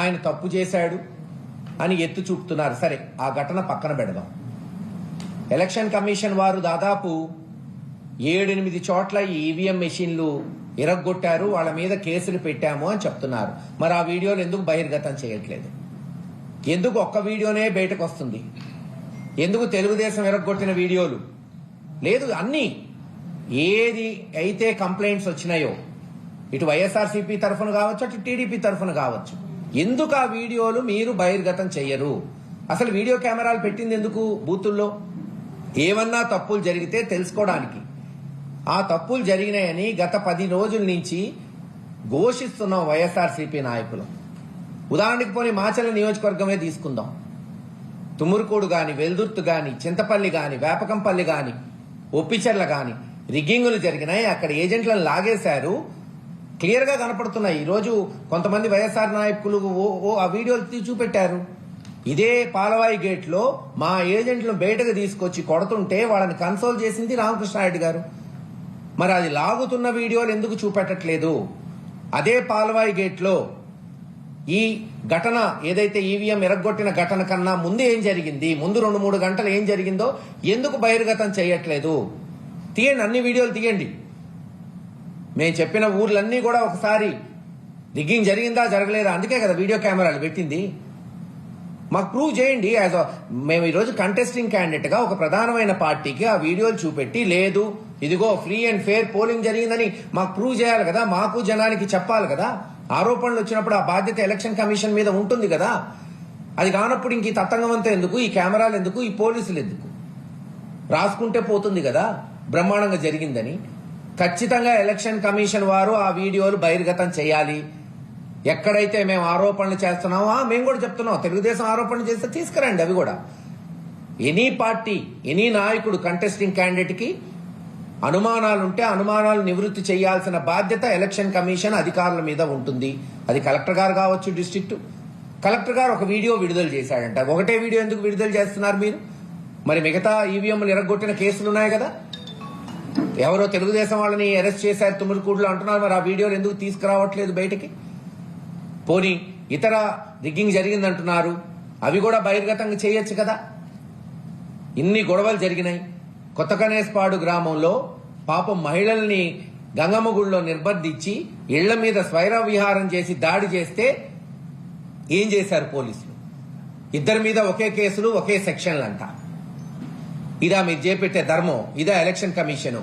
ఆయన తప్పు చేశాడు అని ఎత్తు చూపుతున్నారు. సరే ఆ ఘటన పక్కన పెడదాం. ఎలక్షన్ కమిషన్ వారు దాదాపు ఏడెనిమిది చోట్ల ఈవీఎం మెషిన్లు ఇరగొట్టారు వాళ్ళ మీద కేసులు పెట్టాము అని చెప్తున్నారు. మరి ఆ వీడియోలు ఎందుకు బహిర్గతం చేయట్లేదు? ఎందుకు ఒక్క వీడియోనే బయటకు వస్తుంది? ఎందుకు తెలుగుదేశం ఇరగొట్టిన వీడియోలు? లేదు అన్నీ ఏది అయితే కంప్లైంట్స్ వచ్చినాయో ఇటు వైఎస్ఆర్సీపీ తరఫున కావచ్చు అటు టీడీపీ తరఫున కావచ్చు ఎందుకు ఆ వీడియోలు మీరు బహిర్గతం చెయ్యరు? అసలు వీడియో కెమెరాలు పెట్టింది ఎందుకు బూతుల్లో? ఏమన్నా తప్పులు జరిగితే తెలుసుకోవడానికి. ఆ తప్పులు జరిగినాయని గత పది రోజుల నుంచి ఘోషిస్తున్నాం వైఎస్ఆర్సీపీ నాయకులు. ఉదాహరణకి పోనీ మాచల నియోజకవర్గమే తీసుకుందాం. తుమురుకోడు గాని వెల్దుర్తు గాని చింతపల్లి గాని వేపకంపల్లి గాని ఒప్పిచెర్ల గాని రిగ్గింగులు జరిగినాయి. అక్కడ ఏజెంట్లను లాగేశారు. క్లియర్గా కనపడుతున్నాయి. ఈరోజు రోజు కొంతమంది వైఎస్ఆర్ నాయకులు ఓ ఓ ఆ వీడియోలు చూపెట్టారు. ఇదే పాలవాయి గేట్లో మా ఏజెంట్లను బయటకు తీసుకొచ్చి కొడుతుంటే వాళ్ళని కన్సోల్ చేసింది రామకృష్ణారెడ్డి గారు. మరి అది లాగుతున్న వీడియోలు ఎందుకు చూపెట్టట్లేదు? అదే పాలవాయి గేట్లో ఈ ఘటన ఏదైతే ఈవీఎం ఎరగొట్టిన ఘటన కన్నా ముందు ఏం జరిగింది? ముందు రెండు మూడు గంటలు ఏం జరిగిందో ఎందుకు బహిర్గతం చేయట్లేదు? తీయండి అన్ని వీడియోలు తీయండి. మేము చెప్పిన ఊర్లన్నీ కూడా ఒకసారి రిగ్గింగ్ జరిగిందా జరగలేదా? అందుకే కదా వీడియో కెమెరాలు పెట్టింది. మాకు ప్రూవ్ చేయండి. యాజ్ మేము ఈరోజు కంటెస్టింగ్ క్యాండిడేట్గా ఒక ప్రధానమైన పార్టీకి ఆ వీడియోలు చూపెట్టి లేదు ఇదిగో ఫ్రీ అండ్ ఫేర్ పోలింగ్ జరిగిందని మాకు ప్రూవ్ చేయాలి కదా మాకు జనానికి చెప్పాలి కదా. ఆరోపణలు వచ్చినప్పుడు ఆ బాధ్యత ఎలక్షన్ కమిషన్ మీద ఉంటుంది కదా. అది కానప్పుడు ఇంక ఈ తతంగమంతా ఎందుకు? ఈ కెమెరాలు ఎందుకు? ఈ పోలీసులు ఎందుకు? రాసుకుంటే పోతుంది కదా బ్రహ్మాండంగా జరిగిందని. ఖచ్చితంగా ఎలక్షన్ కమిషన్ వారు ఆ వీడియోలు బహిర్గతం చేయాలి. ఎక్కడైతే మేము ఆరోపణలు చేస్తున్నామో మేము కూడా చెప్తున్నాం. తెలుగుదేశం ఆరోపణలు చేస్తే తీసుకురండి అవి కూడా. ఎనీ పార్టీ ఎనీ నాయకుడు కంటెస్టింగ్ క్యాండిడేట్కి అనుమానాలు ఉంటే అనుమానాలు నివృత్తి చేయాల్సిన బాధ్యత ఎలక్షన్ కమిషన్ అధికారుల మీద ఉంటుంది. అది కలెక్టర్ గారు కావచ్చు డిస్ట్రిక్ట్. కలెక్టర్ గారు ఒక వీడియో విడుదల చేశాడంట. ఒకటే వీడియో ఎందుకు విడుదల చేస్తున్నారు మీరు? మరి మిగతా ఈవీఎంలు ఎరగొట్టిన కేసులు ఉన్నాయి కదా. ఎవరో తెలుగుదేశం వాళ్ళని అరెస్ట్ చేశారు తుమ్మిడికూడులో అంటున్నారు మరి ఆ వీడియోలు ఎందుకు తీసుకురావట్లేదు బయటికి? పోనీ ఇతర రిగ్గింగ్ జరిగిందంటున్నారు అవి కూడా బహిర్గతంగా చేయొచ్చు కదా? ఇన్ని గొడవలు జరిగినాయి. కొత్తకనేస్పాడు గ్రామంలో పాపం మహిళల్ని గంగమ్మ గుడిలో నిర్బంధించి ఇళ్ళ మీద స్వైర విహారం చేసి దాడి చేస్తే ఏం చేశారు పోలీసులు? ఇద్దరి మీద ఒకే కేసులు ఒకే సెక్షన్లు అంటారు ఇదా మీరు చేపెట్టే ధర్మం ఇదా ఎలక్షన్ కమిషను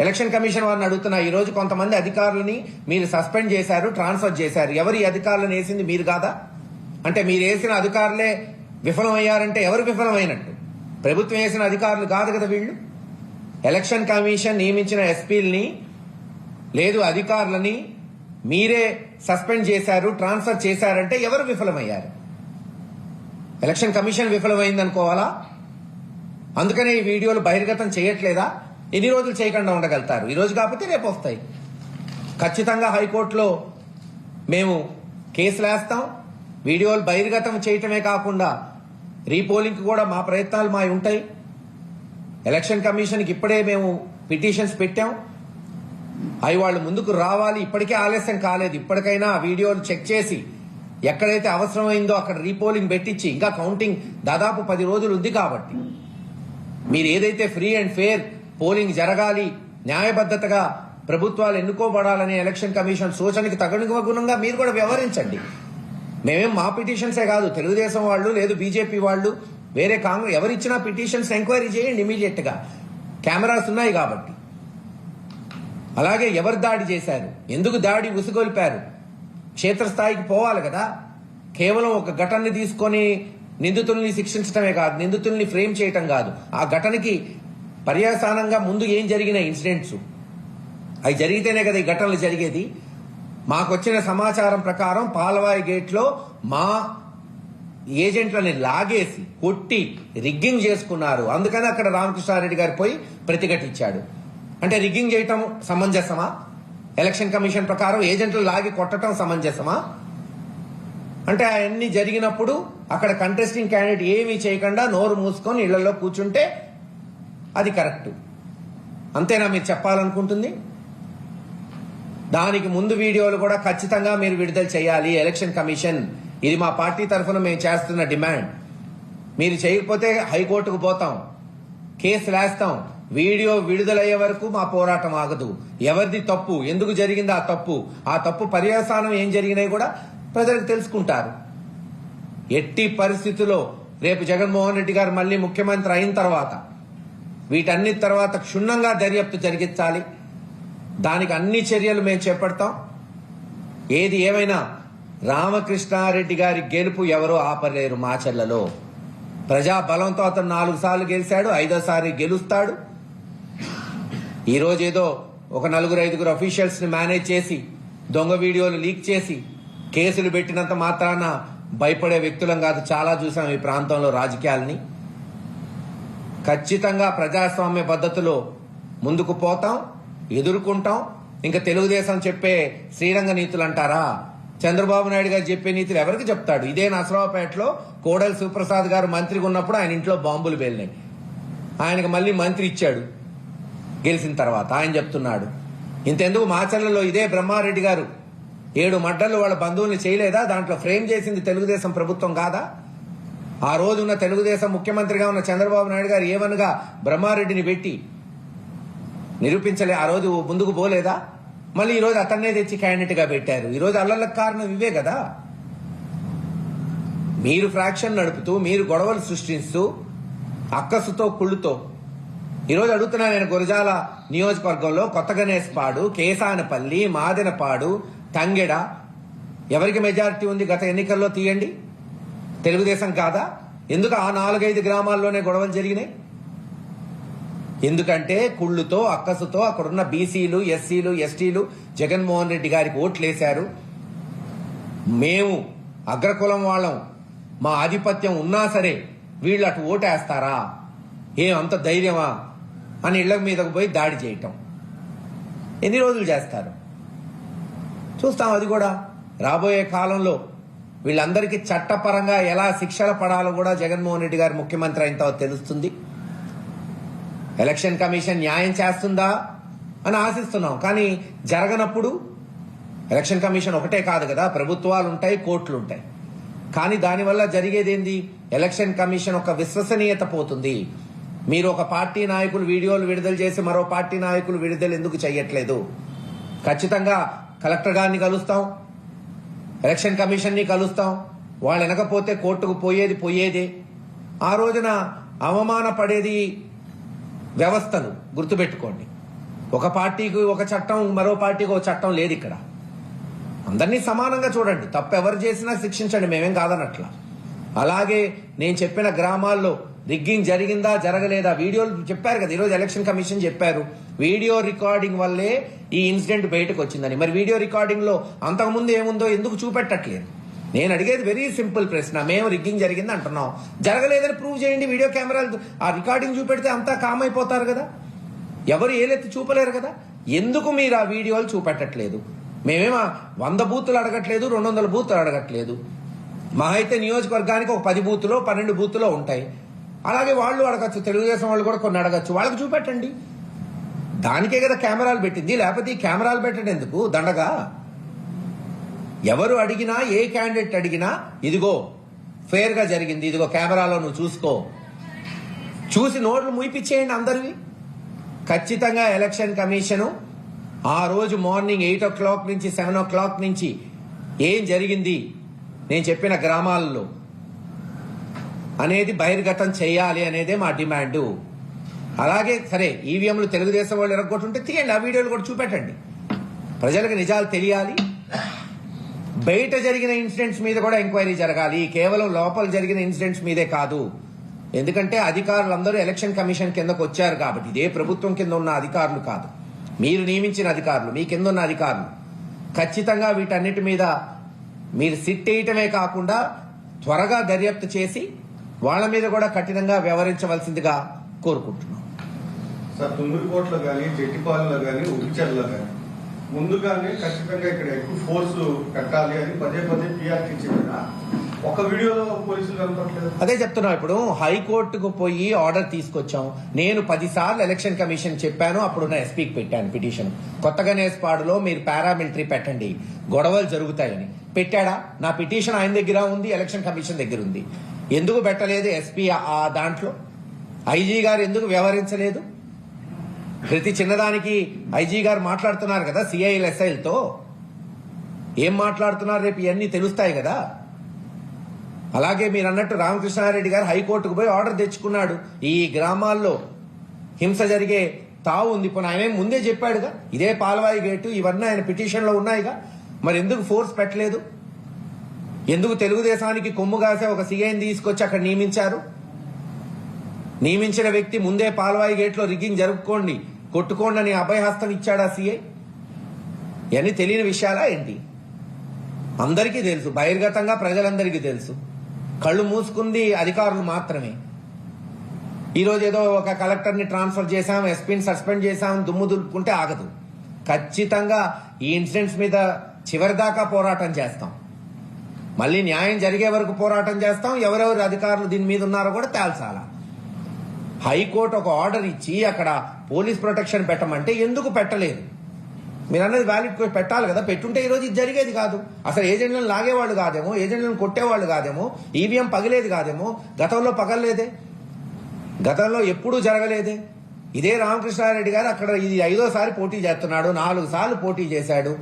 ఎలక్షన్ కమిషన్ వారిని అడుగుతున్నా ఈ రోజు కొంతమంది అధికారులని మీరు సస్పెండ్ చేశారు ట్రాన్స్ఫర్ చేశారు. ఎవరు ఈ అధికారులను వేసింది మీరు కాదా? అంటే మీరు వేసిన అధికారులే విఫలమయ్యారంటే ఎవరు విఫలమైనట్టు? ప్రభుత్వం వేసిన అధికారులు కాదు కదా వీళ్ళు? ఎలక్షన్ కమిషన్ నియమించిన ఎస్పీలని లేదు అధికారులని మీరే సస్పెండ్ చేశారు ట్రాన్స్ఫర్ చేశారంటే ఎవరు విఫలమయ్యారు? ఎలక్షన్ కమిషన్ విఫలమైందనుకోవాలా? అందుకనే ఈ వీడియోలు బహిర్గతం చేయట్లేదా? ఎన్ని రోజులు చేయకుండా ఉండగలుగుతారు? ఈ రోజు కాకపోతే రేపు వస్తాయి. ఖచ్చితంగా హైకోర్టులో మేము కేసులు వేస్తాం. వీడియోలు బహిర్గతం చేయటమే కాకుండా రీపోలింగ్ కూడా మా ప్రయత్నాలు మా ఉంటాయి. ఎలక్షన్ కమిషన్కి ఇప్పుడే మేము పిటిషన్స్ పెట్టాం. అవి వాళ్ళు ముందుకు రావాలి. ఇప్పటికే ఆలస్యం కాలేదు. ఇప్పటికైనా వీడియోలు చెక్ చేసి ఎక్కడైతే అవసరమైందో అక్కడ రీపోలింగ్ పెట్టించి ఇంకా కౌంటింగ్ దాదాపు పది రోజులు ఉంది కాబట్టి. మీరు ఏదైతే ఫ్రీ అండ్ ఫేర్ పోలింగ్ జరగాలి న్యాయబద్ధతగా ప్రభుత్వాలు ఎన్నుకోబడాలనే ఎలక్షన్ కమిషన్ సూచనకి తగునుగుణంగా మీరు కూడా వ్యవహరించండి. మేమేం మా పిటిషన్సే కాదు తెలుగుదేశం వాళ్ళు లేదు బీజేపీ వాళ్ళు వేరే కాంగ్రెస్ ఎవరిచ్చినా పిటిషన్స్ ఎంక్వైరీ చేయండి ఇమీడియట్గా కెమెరాస్ ఉన్నాయి కాబట్టి. అలాగే ఎవరు దాడి చేశారు? ఎందుకు దాడి ఉసుగొల్పారు? క్షేత్రస్థాయికి పోవాలి కదా. కేవలం ఒక ఘటనని తీసుకొని నిందితుల్ని శిక్షించడమే కాదు నిందితుల్ని ఫ్రేమ్ చేయటం కాదు. ఆ ఘటనకి పర్యాసానంగా ముందు ఏం జరిగిన ఇన్సిడెంట్స్? అవి జరిగితేనే కదా ఈ ఘటనలు జరిగేది. మాకొచ్చిన సమాచారం ప్రకారం పాలవాయి గేట్లో మా ఏజెంట్లని లాగేసి కొట్టి రిగ్గింగ్ చేసుకున్నారు. అందుకని అక్కడ రామకృష్ణారెడ్డి గారు పోయి ప్రతిఘటించాడు. అంటే రిగ్గింగ్ చేయటం సమంజసమా? ఎలక్షన్ కమిషన్ ప్రకారం ఏజెంట్లు లాగి కొట్టడం సమంజసమా? అంటే అవన్నీ జరిగినప్పుడు అక్కడ కంటెస్టింగ్ క్యాండిడేట్ ఏమీ చేయకుండా నోరు మూసుకొని ఇళ్ళలో కూర్చుంటే అది కరెక్ట్ అంతేనా మీరు చెప్పాలనుకుంటుంది? దానికి ముందు వీడియోలు కూడా ఖచ్చితంగా మీరు విడుదల చేయాలి. ఎలక్షన్ కమిషన్ ఇది మా పార్టీ తరఫున మేము చేస్తున్న డిమాండ్. మీరు చేయకపోతే హైకోర్టుకు పోతాం. కేసు వేస్తాం వీడియో విడుదలయ్యే వరకు మా పోరాటం ఆగదు. ఎవరిది తప్పు? ఎందుకు జరిగింది ఆ తప్పు? ఆ తప్పు పర్యవసానం ఏం జరిగినాయి కూడా ప్రజలకు తెలుసుకుంటారు. ఎట్టి పరిస్థితుల్లో రేపు జగన్మోహన్ రెడ్డి గారు మళ్ళీ ముఖ్యమంత్రి అయిన తర్వాత వీటన్ని తర్వాత క్షుణ్ణంగా దర్యాప్తు జరిగించాలి. దానికి అన్ని చర్యలు మేము చేపడతాం. ఏది ఏమైనా రామకృష్ణారెడ్డి గారి గెలుపు ఎవరూ ఆపలేరు మాచర్లలో. ప్రజా బలంతో అతను నాలుగు సార్లు గెలిచాడు ఐదోసారి గెలుస్తాడు. ఈరోజు ఏదో ఒక నలుగురు ఐదుగురు అఫీషియల్స్ని మేనేజ్ చేసి దొంగ వీడియోలు లీక్ చేసి కేసులు పెట్టినంత మాత్రాన భయపడే వ్యక్తులం కాదు చాలా చూసాం ఈ ప్రాంతంలో రాజకీయాలని. ఖచ్చితంగా ప్రజాస్వామ్య పద్ధతిలో ముందుకు పోతాం ఎదుర్కొంటాం. ఇంకా తెలుగుదేశం చెప్పే శ్రీరంగ నీతులు అంటారా? చంద్రబాబు నాయుడు గారు చెప్పే నీతులు ఎవరికి చెప్తాడు? ఇదే నసరావుపేటలో కోడలి శివప్రసాద్ గారు మంత్రిగా ఉన్నప్పుడు ఆయన ఇంట్లో బాంబులు పేలినాయి. ఆయనకు మళ్ళీ మంత్రి ఇచ్చాడు. గెలిచిన తర్వాత ఆయన చెప్తున్నాడు. ఇంతెందుకు మాచర్లలో ఇదే బ్రహ్మారెడ్డి గారు ఏడు మడ్డలు వాళ్ళ బంధువుల్ని చేయలేదా? దాంట్లో ఫ్రేమ్ చేసింది తెలుగుదేశం ప్రభుత్వం కాదా? ఆ రోజున్న తెలుగుదేశం ముఖ్యమంత్రిగా ఉన్న చంద్రబాబు నాయుడు గారు ఏమనగా బ్రహ్మారెడ్డిని పెట్టి నిరూపించలే ఆ రోజు ముందుకు పోలేదా? మళ్ళీ ఈరోజు అతన్నే తెచ్చి క్యాండిడేట్గా పెట్టారు. ఈరోజు రోజు కారణం ఇవే కదా. మీరు ఫ్రాక్షన్ నడుపుతూ మీరు గొడవలు సృష్టిస్తూ అక్కసుతో కుళ్ళుతో. ఈరోజు అడుగుతున్నా నేను గురజాల నియోజకవర్గంలో కొత్త గణేశ్పాడు కేసానపల్లి మాదెనపాడు తంగెడ ఎవరికి మెజారిటీ ఉంది గత ఎన్నికల్లో తీయండి? తెలుగుదేశం కాదా? ఎందుకు ఆ నాలుగైదు గ్రామాల్లోనే గొడవలు జరిగినాయి? ఎందుకంటే కుళ్ళుతో అక్కసుతో అక్కడున్న బీసీలు ఎస్సీలు ఎస్టీలు జగన్మోహన్ రెడ్డి గారికి ఓట్లేశారు. మేము అగ్రకులం వాళ్ళం. మా ఆధిపత్యం ఉన్నా సరే వీళ్ళు అటు ఓటేస్తారా? ఏం అంత ధైర్యమా? అని ఇళ్ళ మీదకు పోయి దాడి చేయటం. ఎన్ని రోజులు చేస్తారు? చూస్తాం అది కూడా. రాబోయే కాలంలో వీళ్ళందరికీ చట్టపరంగా ఎలా శిక్షలు పడాలో కూడా జగన్మోహన్ రెడ్డి గారు ముఖ్యమంత్రి అయిన తర్వాత తెలుస్తుంది. ఎలక్షన్ కమిషన్ న్యాయం చేస్తుందా అని ఆశిస్తున్నాం. కానీ జరగనప్పుడు ఎలక్షన్ కమిషన్ ఒకటే కాదు కదా ప్రభుత్వాలు ఉంటాయి కోర్టులు ఉంటాయి కానీ దానివల్ల జరిగేదేంది? ఎలక్షన్ కమిషన్ ఒక విశ్వసనీయత పోతుంది. మీరు ఒక పార్టీ నాయకులు వీడియోలు విడుదల చేసి మరో పార్టీ నాయకులు విడుదల ఎందుకు చేయట్లేదు ఖచ్చితంగా కలెక్టర్ గారిని కలుస్తాం. ఎలక్షన్ కమిషన్ని కలుస్తాం. వాళ్ళు వెనకపోతే కోర్టుకు పోయేది పోయేదే. ఆ రోజున అవమాన పడేది వ్యవస్థలు గుర్తుపెట్టుకోండి. ఒక పార్టీకి ఒక చట్టం మరో పార్టీకి ఒక చట్టం లేదు ఇక్కడ. అందరినీ సమానంగా చూడండి. తప్పు ఎవరు చేసినా శిక్షించండి. మేమేం కాదనట్లా. అలాగే నేను చెప్పిన గ్రామాల్లో రిగ్గింగ్ జరిగిందా జరగలేదా? వీడియోలు చెప్పారు కదా. ఈరోజు ఎలక్షన్ కమిషన్ చెప్పారు. వీడియో రికార్డింగ్ వల్లే ఈ ఇన్సిడెంట్ బయటకు వచ్చిందని. మరి వీడియో రికార్డింగ్లో అంతకుముందు ఏముందో ఎందుకు చూపెట్టట్లేదు? నేను అడిగేది వెరీ సింపుల్ ప్రశ్న. మేము రిగ్గింగ్ జరిగింది అంటున్నాం. జరగలేదని ప్రూవ్ చేయండి వీడియో కెమెరాలు ఆ రికార్డింగ్ చూపెడితే అంతా కామ్ అయిపోతారు కదా? ఎవరు ఏలెత్తి చూపలేరు కదా? ఎందుకు మీరు ఆ వీడియోలు చూపెట్టట్లేదు? మేమేమో వంద బూతులు అడగట్లేదు రెండు వందల బూతులు అడగట్లేదు. మా అయితే నియోజకవర్గానికి ఒక పది బూతులో పన్నెండు బూతులో ఉంటాయి. అలాగే వాళ్ళు అడగచ్చు తెలుగుదేశం వాళ్ళు కూడా కొన్ని అడగచ్చు. వాళ్ళకి చూపెట్టండి. దానికే కదా కెమెరాలు పెట్టింది. లేకపోతే ఈ కెమెరాలు పెట్టడం ఎందుకు? దండగా? ఎవరు అడిగినా ఏ క్యాండిడేట్ అడిగినా ఇదిగో ఫేర్గా జరిగింది. ఇదిగో కెమెరాలో నువ్వు చూసుకో. చూసి నోట్లు ముయిపించేయండి అందరివి. ఖచ్చితంగా ఎలక్షన్ కమిషను ఆ రోజు మార్నింగ్ ఎయిట్ ఓ క్లాక్ నుంచి సెవెన్ ఓ క్లాక్ నుంచి ఏం జరిగింది? నేను చెప్పిన గ్రామాల్లో అనేది బహిర్గతం చేయాలి అనేదే మా డిమాండు. అలాగే సరే ఈవీఎంలు తెలుగుదేశం వాళ్ళు ఎరగొట్టుంటే తీయండి ఆ వీడియోలు కూడా చూపెట్టండి. ప్రజలకు నిజాలు తెలియాలి. బయట జరిగిన ఇన్సిడెంట్స్ మీద కూడా ఎంక్వైరీ జరగాలి. కేవలం లోపల జరిగిన ఇన్సిడెంట్స్ మీదే కాదు. ఎందుకంటే అధికారులందరూ ఎలక్షన్ కమిషన్ కిందకు వచ్చారు కాబట్టి ఇదే ప్రభుత్వం కింద ఉన్న అధికారులు కాదు. మీరు నియమించిన అధికారులు మీ కింద ఉన్న అధికారులు. ఖచ్చితంగా వీటన్నిటి మీద మీరు సిట్ వేయటమే కాకుండా త్వరగా దర్యాప్తు చేసి వాళ్ళ మీద కూడా కఠినంగా వ్యవహరించవలసిందిగా కోరుకుంటున్నాం. సార్ తుమ్మిరికోట్లో కానీ జట్టిపాలెంలో కానీ ఉడిచర్లో కానీ ముందుగానే ఖచ్చితంగా ఇక్కడ ఎక్కువ ఫోర్స్ పెట్టాలి అని పదే పదే పిఆర్టీ చెప్పిన ఒక వీడియోలో పోలీసులు కనపడలేదు అదే చెప్తున్నా ఇప్పుడు హైకోర్టుకు పోయి ఆర్డర్ తీసుకొచ్చాం. నేను పదిసార్లు ఎలక్షన్ కమిషన్ చెప్పాను అప్పుడున్న ఎస్పీకి పెట్టాను పిటిషన్ కొత్తగానే నేస్పాడులో మీరు పారామిలిటరీ పెట్టండి. గొడవలు జరుగుతాయని. పెట్టాడా? నా పిటిషన్ ఆయన దగ్గర ఉంది ఎలక్షన్ కమిషన్ దగ్గర ఉంది. ఎందుకు పెట్టలేదు ఎస్పీ ఆ దాంట్లో? ఐజీ గారు ఎందుకు వ్యవహరించలేదు? ప్రతి చిన్నదానికి ఐజీ గారు మాట్లాడుతున్నారు కదా సిఐఎల్ ఎస్ఐలతో ఏం మాట్లాడుతున్నారు రేపు? ఇవన్నీ తెలుస్తాయి కదా? అలాగే మీరు అన్నట్టు రామకృష్ణారెడ్డి గారు హైకోర్టుకు పోయి ఆర్డర్ తెచ్చుకున్నాడు. ఈ గ్రామాల్లో హింస జరిగే తావు ఉంది. ఇప్పుడు ఆయన ముందే చెప్పాడుగా? ఇదే పాలవాయి గేటు ఇవన్నీ ఆయన పిటిషన్లో ఉన్నాయిగా? మరి ఎందుకు ఫోర్స్ పెట్టలేదు? ఎందుకు తెలుగుదేశానికి కొమ్ము కాసే ఒక సీఐని తీసుకొచ్చి అక్కడ నియమించారు? నియమించిన వ్యక్తి ముందే పాలవాయి గేట్లో రిగ్గింగ్ జరుపుకోండి. కొట్టుకోండి అభయహస్తం ఇచ్చాడా సీఐ ఇవన్నీ తెలియని విషయాలా ఏంటి? అందరికీ తెలుసు బహిర్గతంగా ప్రజలందరికీ తెలుసు. కళ్ళు మూసుకుంది అధికారులు మాత్రమే. ఈరోజు ఏదో ఒక కలెక్టర్ని ట్రాన్స్ఫర్ చేశాం ఎస్పీని సస్పెండ్ చేశాం దుమ్ము దులుపుకుంటే ఆగదు. ఖచ్చితంగా ఈ ఇన్సిడెంట్స్ మీద చివరిదాకా పోరాటం చేస్తాం. మళ్ళీ న్యాయం జరిగే వరకు పోరాటం చేస్తాం. ఎవరెవరు అధికారులు దీని మీద ఉన్నారో కూడా తేల్చాలా. హైకోర్టు ఒక ఆర్డర్ ఇచ్చి అక్కడ పోలీస్ ప్రొటెక్షన్ పెట్టమంటే ఎందుకు పెట్టలేదు? మీరు అన్నది వ్యాలిడ్ పెట్టాలి కదా. పెట్టుంటే ఈరోజు ఇది జరిగేది కాదు. అసలు ఏజెంట్లను లాగేవాళ్ళు కాదేమో ఏజెంట్లను కొట్టేవాళ్ళు కాదేమో ఈవీఎం పగిలేది కాదేమో గతంలో పగలలేదే? గతంలో ఎప్పుడూ జరగలేదే? ఇదే రామకృష్ణారెడ్డి గారు అక్కడ ఇది ఐదోసారి పోటీ చేస్తున్నాడు నాలుగు సార్లు పోటీ చేశాడు.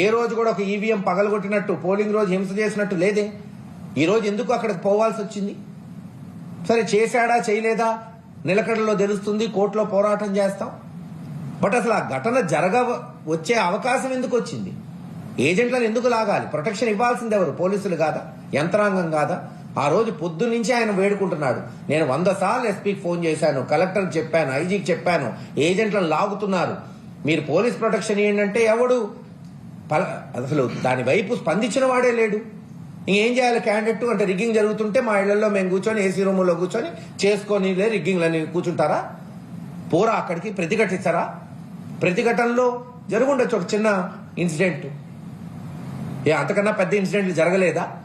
ఏ రోజు కూడా ఒక ఈవీఎం పగలగొట్టినట్టు పోలింగ్ రోజు హింస చేసినట్టు లేదే? ఈరోజు ఎందుకు అక్కడికి పోవాల్సి వచ్చింది సరే చేశాడా చేయలేదా? నిలకడలో తెలుస్తుంది కోర్టులో పోరాటం చేస్తాం. బట్ అసలు ఆ ఘటన జరగ వచ్చే అవకాశం ఎందుకు వచ్చింది? ఏజెంట్లను ఎందుకు లాగాలి? ప్రొటెక్షన్ ఇవ్వాల్సింది ఎవరు? పోలీసులు కాదా? యంత్రాంగం కాదా? ఆ రోజు పొద్దు నుంచి ఆయన వేడుకుంటున్నాడు. నేను వంద సార్లు ఎస్పీకి ఫోన్ చేశాను కలెక్టర్కి చెప్పాను ఐజీకి చెప్పాను ఏజెంట్లను లాగుతున్నారు. మీరు పోలీస్ ప్రొటెక్షన్ ఏంటంటే ఎవడు? అసలు దాని వైపు స్పందించిన వాడే లేడు. ఇంకేం చేయాలి? క్యాండిడేట్ అంటే రిగ్గింగ్ జరుగుతుంటే మా ఇళ్ళలో మేము కూర్చొని ఏసీ రూములో కూర్చొని చేసుకొని లే రిగ్గింగ్లని కూర్చుంటారా? పోరా అక్కడికి ప్రతిఘటిస్తారా? ప్రతిఘటనలో జరుగుండొచ్చు ఒక చిన్న ఇన్సిడెంట్. ఏ అంతకన్నా పెద్ద ఇన్సిడెంట్లు జరగలేదా?